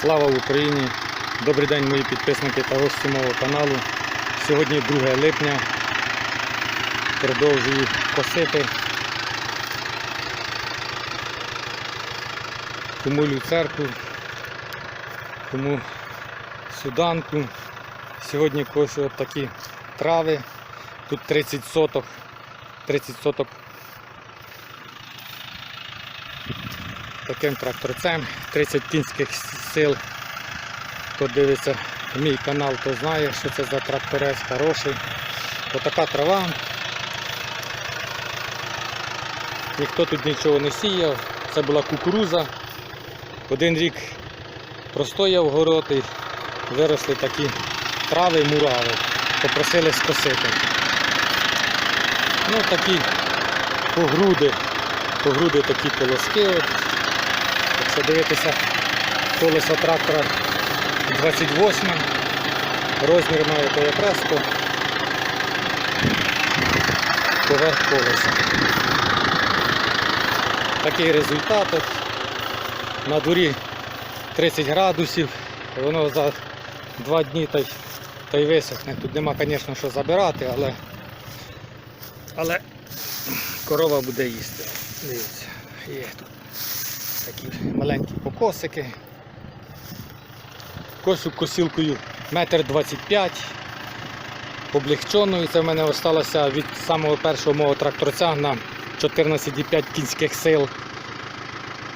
Слава Україні! Добрий день мої підписники та гості мого каналу. Сьогодні 2 липня. Продовжую косити. Кому люцерку, кому суданку. Сьогодні кошу от такі трави. Тут 30 соток. 30 соток таким тракторцем, 30 кінських сил. Хто дивиться мій канал, то знає, що це за тракторець хороший. Отака трава. Ніхто тут нічого не сіяв. Це була кукуруза. Один рік простояв город і виросли такі трави, мурави. Попросили скосити. Ну такі погруди, погруди такі колоски. Якщо колесо трактора 28, розмір має то якраз то поверх колеса. Такий результат. От. На дворі 30 градусів, воно за два дні та й, та й висохне. Тут нема, звісно, що забирати, але, але корова буде їсти. Дивіться, є тут такі маленькі покосики. Косю косілкою метр 25 облегченою. Це в мене залишилося від самого першого мого тракторця на 14,5 кінських сил.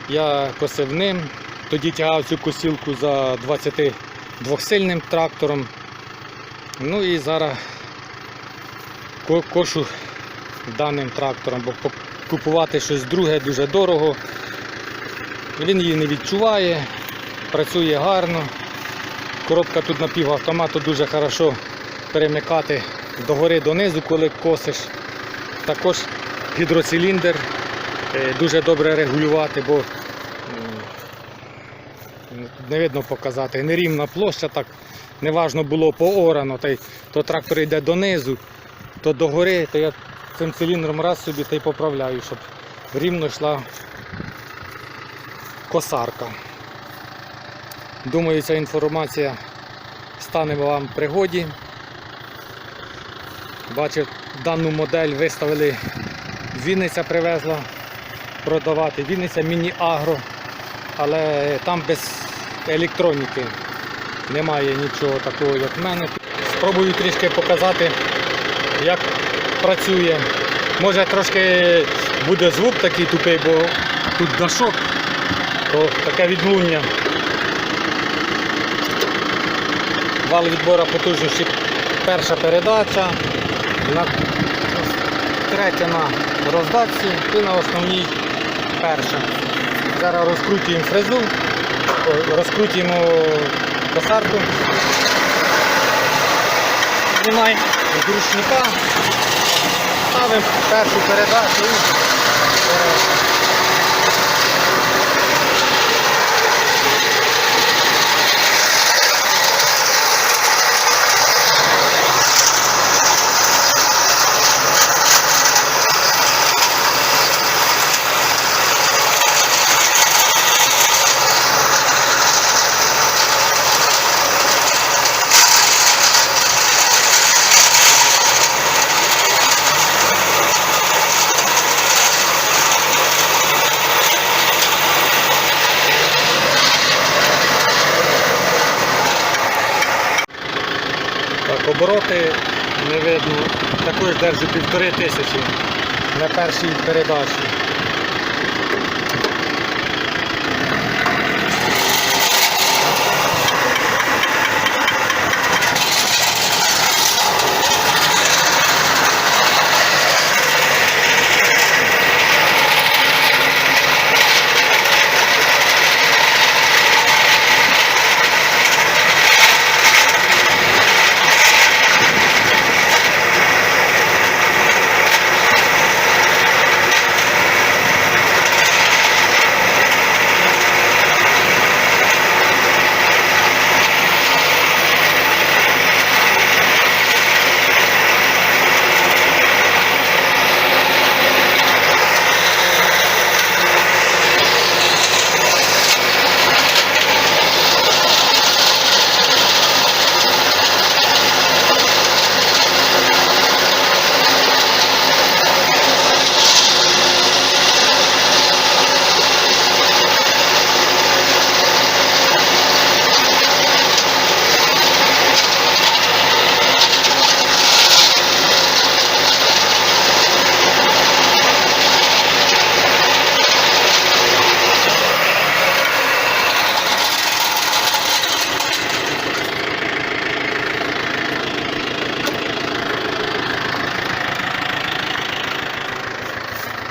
Я косив ним, тоді тягав цю косілку за 22-сильним трактором. Ну і зараз кошу даним трактором, бо купувати щось друге дуже дорого. Він її не відчуває, працює гарно. Коробка тут напівавтомату дуже хорошо перемикати догори донизу, коли косиш. Також гідроциліндр е, дуже добре регулювати, бо не видно показати. Нерівна площа, так неважно було поорано, та й то трактор йде донизу, то догори, то я цим циліндром раз собі та й поправляю, щоб рівно йшла косарка. Думаю, ця інформація стане вам в пригоді. Бачив, дану модель виставили, Вінниця привезла продавати. Вінниця міні-агро, але там без електроніки немає нічого такого, як в мене. Спробую трішки показати, як працює. Може трошки буде звук такий тупий, бо тут дашок то таке відлуння. Вал відбору потужності. Перша передача, на, третя на роздатці і на основній перша. Зараз розкрутюємо фрезу, розкрутюємо косарку, знімаємо з ручника, ставимо першу передачу. і обороти не видно. Також держу півтори тисячі на першій передачі.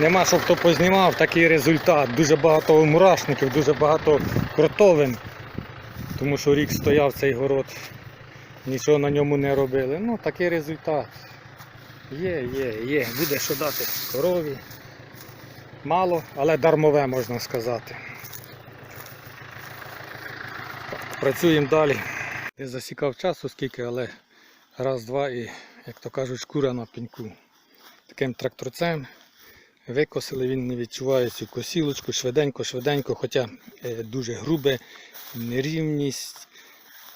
Нема щоб хто познімав, такий результат. Дуже багато мурашників, дуже багато кротовин. Тому що рік стояв цей город, нічого на ньому не робили. Ну, такий результат. Є, є, є. Буде що дати корові. Мало, але дармове можна сказати. Працюємо далі. Не засікав часу скільки, але раз, два і, як то кажуть, шкура на пеньку. Таким тракторцем викосили, він не відчуває цю косілочку, швиденько, швиденько, хоча е, дуже грубе, нерівність.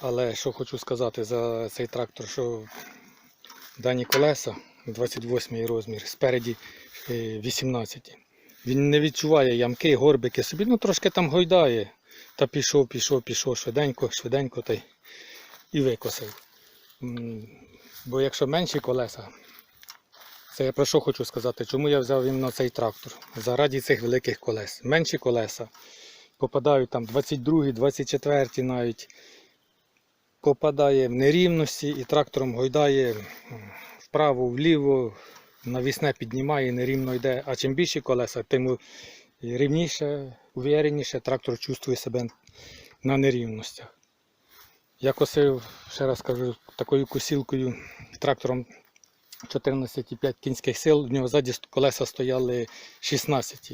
Але що хочу сказати за цей трактор, що дані колеса 28 розмір, спереді е, 18. Він не відчуває ямки, горбики собі, ну трошки там гойдає. Та пішов, пішов, пішов швиденько, швиденько та й і викосив. Бо якщо менші колеса, це я про що хочу сказати, чому я взяв іменно цей трактор? Заради цих великих колес. Менші колеса попадають там 22, 24 навіть. Попадає в нерівності і трактором гойдає вправо, вліво, навісне піднімає, нерівно йде. А чим більші колеса, тим рівніше, увереніше трактор чувствує себе на нерівностях. Я косив, ще раз кажу, такою косілкою трактором 14,5 кінських сил, в нього ззаді колеса стояли 16.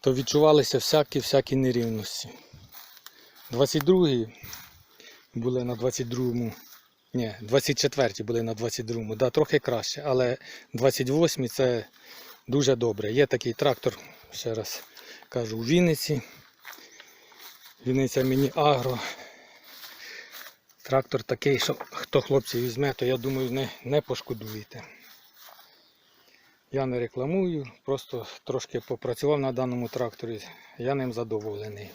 То відчувалися всякі-всякі нерівності. 22-й були на 22-му. Ні, 24 були на 22-му. Да, трохи краще, але 28-й це дуже добре. Є такий трактор, ще раз кажу, у Вінниці. Вінниця міні Агро. Трактор такий, що хто хлопці візьме, то я думаю, не, не пошкодуєте. Я не рекламую, просто трошки попрацював на даному тракторі, я ним задоволений.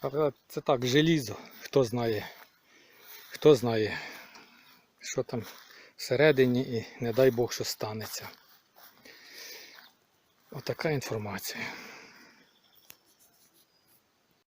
Але це так, желізо, хто знає, хто знає, що там всередині і не дай Бог, що станеться. Отака інформація.